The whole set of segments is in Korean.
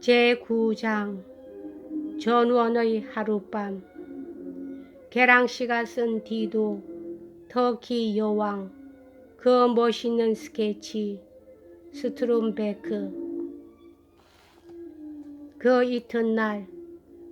제9장 전원의 하룻밤 계랑씨가 쓴 디도 터키 여왕 그 멋있는 스케치 스트롬베크 그 이튿날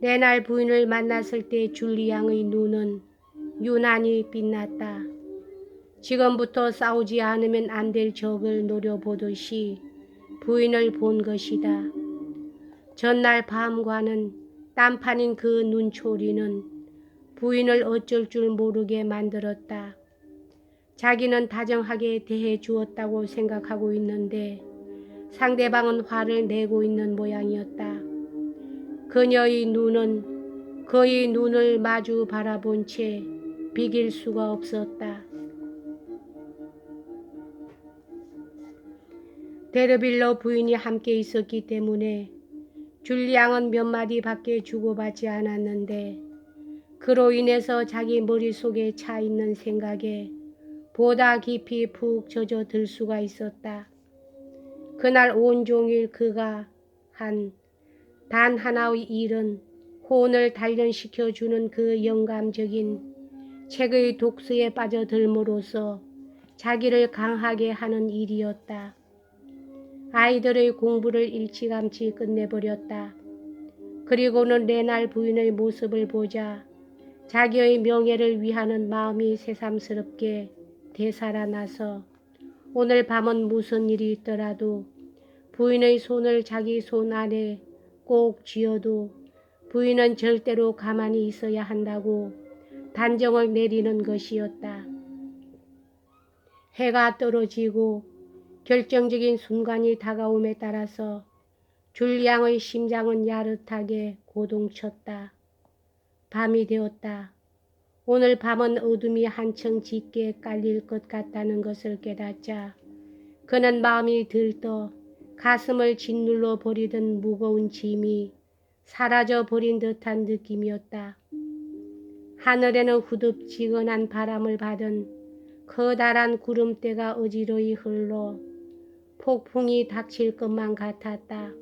레날 부인을 만났을 때 줄리앙의 눈은 유난히 빛났다. 지금부터 싸우지 않으면 안 될 적을 노려보듯이 부인을 본 것이다. 전날 밤과는 딴판인 그 눈초리는 부인을 어쩔 줄 모르게 만들었다. 자기는 다정하게 대해 주었다고 생각하고 있는데 상대방은 화를 내고 있는 모양이었다. 그녀의 눈은 그의 눈을 마주 바라본 채 비길 수가 없었다. 데르빌러 부인이 함께 있었기 때문에 줄리앙은 몇 마디 밖에 주고받지 않았는데 그로 인해서 자기 머릿속에 차 있는 생각에 보다 깊이 푹 젖어들 수가 있었다. 그날 온종일 그가 한 단 하나의 일은 혼을 단련시켜주는 그 영감적인 책의 독서에 빠져들므로써 자기를 강하게 하는 일이었다. 아이들의 공부를 일찌감치 끝내버렸다. 그리고는 레날 부인의 모습을 보자 자기의 명예를 위하는 마음이 새삼스럽게 되살아나서 오늘 밤은 무슨 일이 있더라도 부인의 손을 자기 손 안에 꼭 쥐어도 부인은 절대로 가만히 있어야 한다고 단정을 내리는 것이었다. 해가 떨어지고 결정적인 순간이 다가옴에 따라서 줄리앙의 심장은 야릇하게 고동쳤다. 밤이 되었다. 오늘 밤은 어둠이 한층 짙게 깔릴 것 같다는 것을 깨닫자 그는 마음이 들떠 가슴을 짓눌러 버리던 무거운 짐이 사라져 버린 듯한 느낌이었다. 하늘에는 후덥지근한 바람을 받은 커다란 구름대가 어지러이 흘러 폭풍이 닥칠 것만 같았다.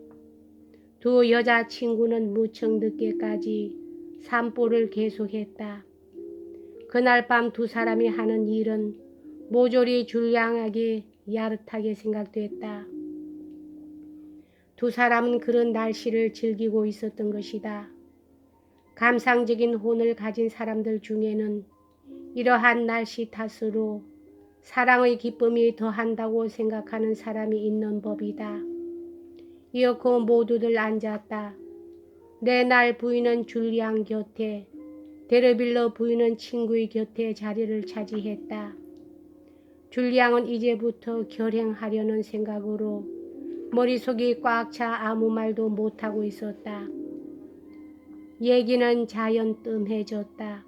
두 여자친구는 무척 늦게까지 산보를 계속했다. 그날 밤 두 사람이 하는 일은 모조리 줄량하게 야릇하게 생각됐다. 두 사람은 그런 날씨를 즐기고 있었던 것이다. 감상적인 혼을 가진 사람들 중에는 이러한 날씨 탓으로 사랑의 기쁨이 더한다고 생각하는 사람이 있는 법이다. 이어코 모두들 앉았다. 내 날 부인은 줄리앙 곁에, 데르빌러 부인은 친구의 곁에 자리를 차지했다. 줄리앙은 이제부터 결행하려는 생각으로 머릿속이 꽉 차 아무 말도 못하고 있었다. 얘기는 자연 뜸해졌다.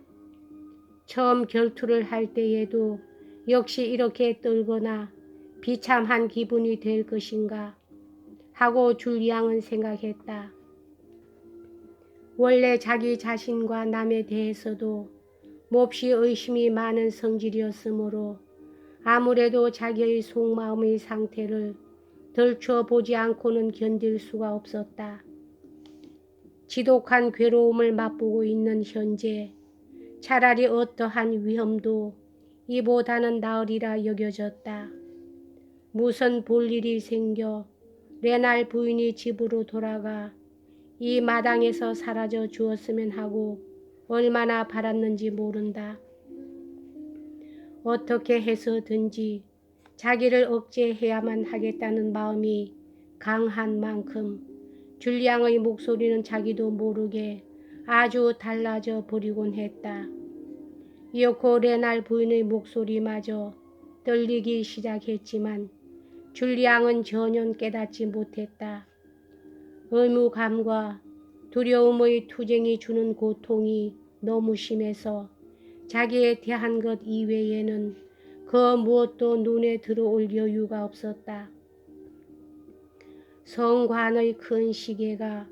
처음 결투를 할 때에도 역시 이렇게 떨거나 비참한 기분이 될 것인가 하고 줄리앙은 생각했다. 원래 자기 자신과 남에 대해서도 몹시 의심이 많은 성질이었으므로 아무래도 자기의 속마음의 상태를 덜쳐보지 않고는 견딜 수가 없었다. 지독한 괴로움을 맛보고 있는 현재 차라리 어떠한 위험도 이보다는 나으리라 여겨졌다. 무슨 볼일이 생겨 레날 부인이 집으로 돌아가 이 마당에서 사라져 주었으면 하고 얼마나 바랐는지 모른다. 어떻게 해서든지 자기를 억제해야만 하겠다는 마음이 강한 만큼 줄리앙의 목소리는 자기도 모르게 아주 달라져 버리곤 했다. 이어코 레날 부인의 목소리마저 떨리기 시작했지만 줄리앙은 전혀 깨닫지 못했다. 의무감과 두려움의 투쟁이 주는 고통이 너무 심해서 자기에 대한 것 이외에는 그 무엇도 눈에 들어올 여유가 없었다. 성관의 큰 시계가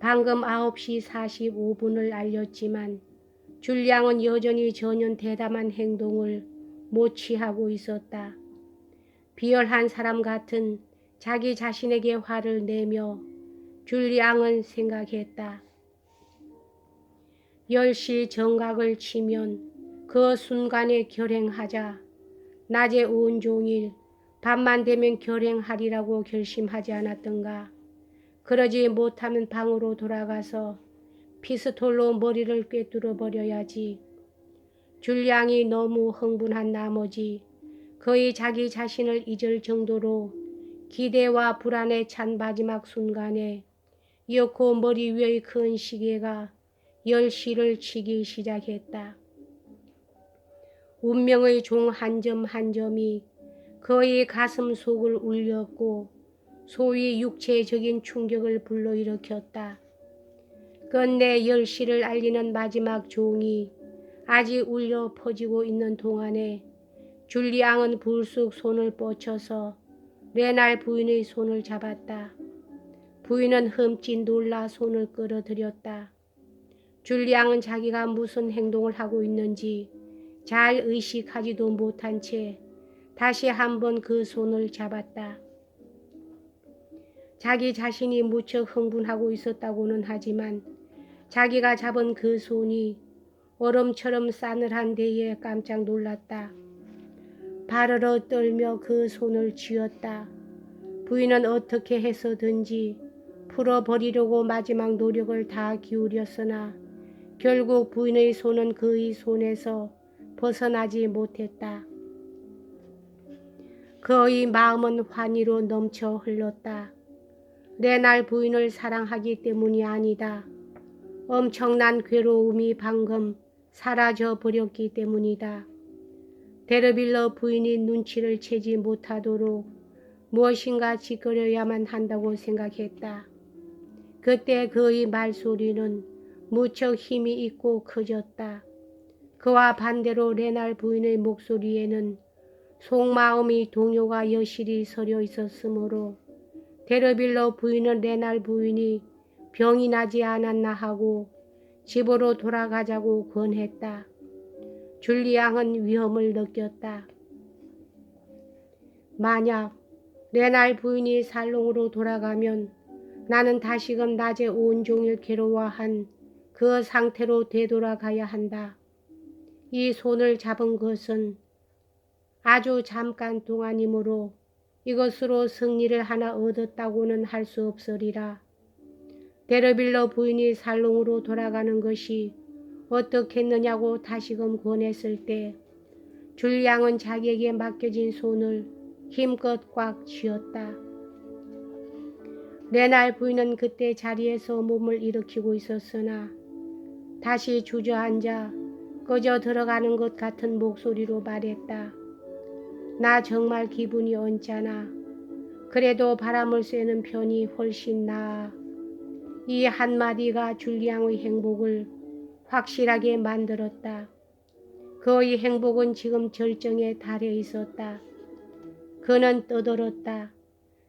방금 9시 45분을 알렸지만 줄량은 여전히 전혀 대담한 행동을 못 취하고 있었다. 비열한 사람 같은 자기 자신에게 화를 내며 줄리앙은 생각했다. 10시 정각을 치면 그 순간에 결행하자. 낮에 온종일 밤만 되면 결행하리라고 결심하지 않았던가. 그러지 못하면 방으로 돌아가서 피스톨로 머리를 꿰뚫어 버려야지. 줄량이 너무 흥분한 나머지 거의 자기 자신을 잊을 정도로 기대와 불안에 찬 마지막 순간에 이었고 머리 위의 큰 시계가 열시를 치기 시작했다. 운명의 종 한 점 한 점이 그의 가슴 속을 울렸고 소위 육체적인 충격을 불러일으켰다. 끝내 열시를 알리는 마지막 종이 아직 울려 퍼지고 있는 동안에 줄리앙은 불쑥 손을 뻗쳐서 레날 부인의 손을 잡았다. 부인은 흠칫 놀라 손을 끌어들였다. 줄리앙은 자기가 무슨 행동을 하고 있는지 잘 의식하지도 못한 채 다시 한번 그 손을 잡았다. 자기 자신이 무척 흥분하고 있었다고는 하지만 자기가 잡은 그 손이 얼음처럼 싸늘한 데에 깜짝 놀랐다. 바르르 떨며 그 손을 쥐었다. 부인은 어떻게 해서든지 풀어버리려고 마지막 노력을 다 기울였으나 결국 부인의 손은 그의 손에서 벗어나지 못했다. 그의 마음은 환희로 넘쳐 흘렀다. 내 날 부인을 사랑하기 때문이 아니다. 엄청난 괴로움이 방금 사라져 버렸기 때문이다. 데르빌러 부인이 눈치를 채지 못하도록 무엇인가 짓거려야만 한다고 생각했다. 그때 그의 말소리는 무척 힘이 있고 커졌다. 그와 반대로 레날 부인의 목소리에는 속마음이 동요가 여실히 서려 있었으므로 데르빌러 부인은 레날 부인이 병이 나지 않았나 하고 집으로 돌아가자고 권했다. 줄리앙은 위험을 느꼈다. 만약 레날 부인이 살롱으로 돌아가면 나는 다시금 낮에 온종일 괴로워한 그 상태로 되돌아가야 한다. 이 손을 잡은 것은 아주 잠깐 동안이므로 이것으로 승리를 하나 얻었다고는 할 수 없으리라. 데르빌러 부인이 살롱으로 돌아가는 것이 어떻겠느냐고 다시금 권했을 때 줄량은 자기에게 맡겨진 손을 힘껏 꽉 쥐었다. 레날 부인은 그때 자리에서 몸을 일으키고 있었으나 다시 주저앉아 꺼져 들어가는 것 같은 목소리로 말했다. 나 정말 기분이 언짢아. 그래도 바람을 쐬는 편이 훨씬 나아. 이 한마디가 줄리앙의 행복을 확실하게 만들었다. 그의 행복은 지금 절정에 달해 있었다. 그는 떠들었다.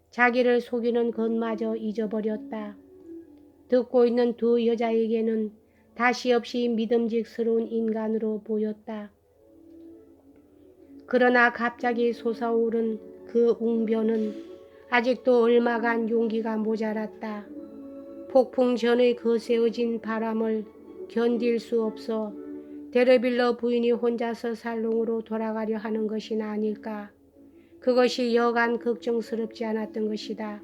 자기를 속이는 것마저 잊어버렸다. 듣고 있는 두 여자에게는 다시 없이 믿음직스러운 인간으로 보였다. 그러나 갑자기 솟아오른 그 웅변은 아직도 얼마간 용기가 모자랐다. 폭풍 전의 거세어진 바람을 견딜 수 없어 데르빌러 부인이 혼자서 살롱으로 돌아가려 하는 것이 아닐까. 그것이 여간 걱정스럽지 않았던 것이다.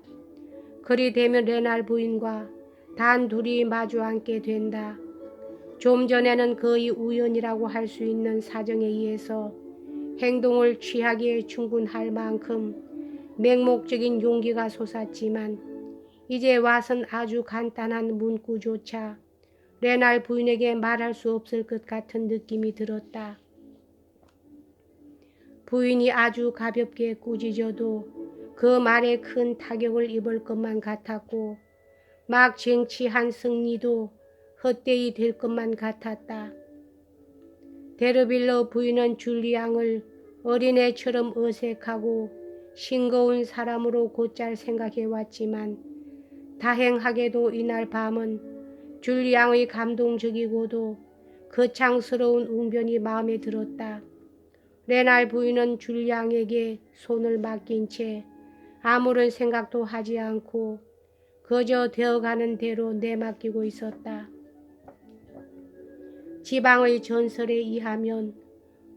그리 되면 레날 부인과 단 둘이 마주 앉게 된다. 좀 전에는 거의 우연이라고 할 수 있는 사정에 의해서 행동을 취하기에 충분할 만큼 맹목적인 용기가 솟았지만 이제 와선 아주 간단한 문구조차 레날 부인에게 말할 수 없을 것 같은 느낌이 들었다. 부인이 아주 가볍게 꾸짖어도 그 말에 큰 타격을 입을 것만 같았고 막 쟁취한 승리도 헛되이 될 것만 같았다. 데르빌러 부인은 줄리앙을 어린애처럼 어색하고 싱거운 사람으로 곧잘 생각해 왔지만 다행하게도 이날 밤은 줄리앙의 감동적이고도 거창스러운 웅변이 마음에 들었다. 레날 부인은 줄리앙에게 손을 맡긴 채 아무런 생각도 하지 않고 그저 되어가는 대로 내맡기고 있었다. 지방의 전설에 의하면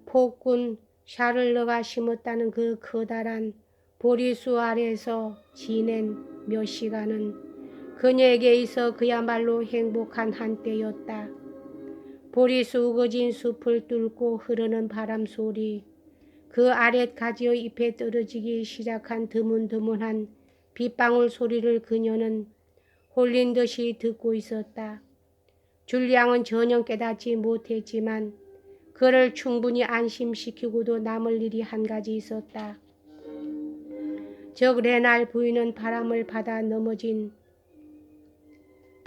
폭군 샤를러가 심었다는 그 커다란 보리수 아래서 지낸 몇 시간은 그녀에게 있어 그야말로 행복한 한때였다. 보리수 우거진 숲을 뚫고 흐르는 바람 소리, 그 아랫 가지의 잎에 떨어지기 시작한 드문드문한 빗방울 소리를 그녀는 홀린 듯이 듣고 있었다. 줄리앙은 전혀 깨닫지 못했지만 그를 충분히 안심시키고도 남을 일이 한 가지 있었다. 즉 레날 부인은 바람을 받아 넘어진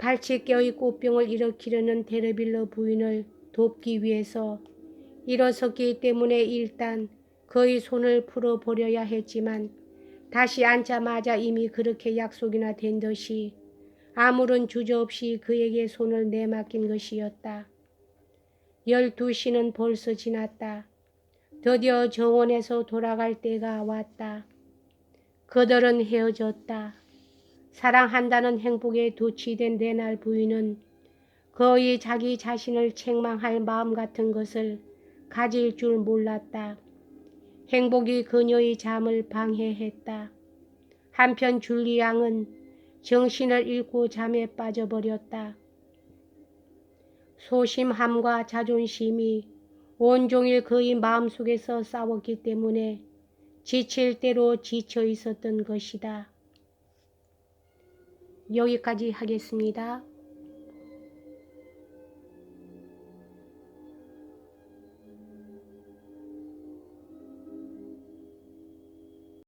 발치개의 꽃병을 일으키려는 데르빌러 부인을 돕기 위해서 일어섰기 때문에 일단 그의 손을 풀어버려야 했지만 다시 앉자마자 이미 그렇게 약속이나 된 듯이 아무런 주저없이 그에게 손을 내맡긴 것이었다. 열두 시는 벌써 지났다. 드디어 정원에서 돌아갈 때가 왔다. 그들은 헤어졌다. 사랑한다는 행복에 도취된 레날 부인은 거의 자기 자신을 책망할 마음 같은 것을 가질 줄 몰랐다. 행복이 그녀의 잠을 방해했다. 한편 줄리앙은 정신을 잃고 잠에 빠져버렸다. 소심함과 자존심이 온종일 그의 마음속에서 싸웠기 때문에 지칠 대로 지쳐 있었던 것이다. 여기까지 하겠습니다.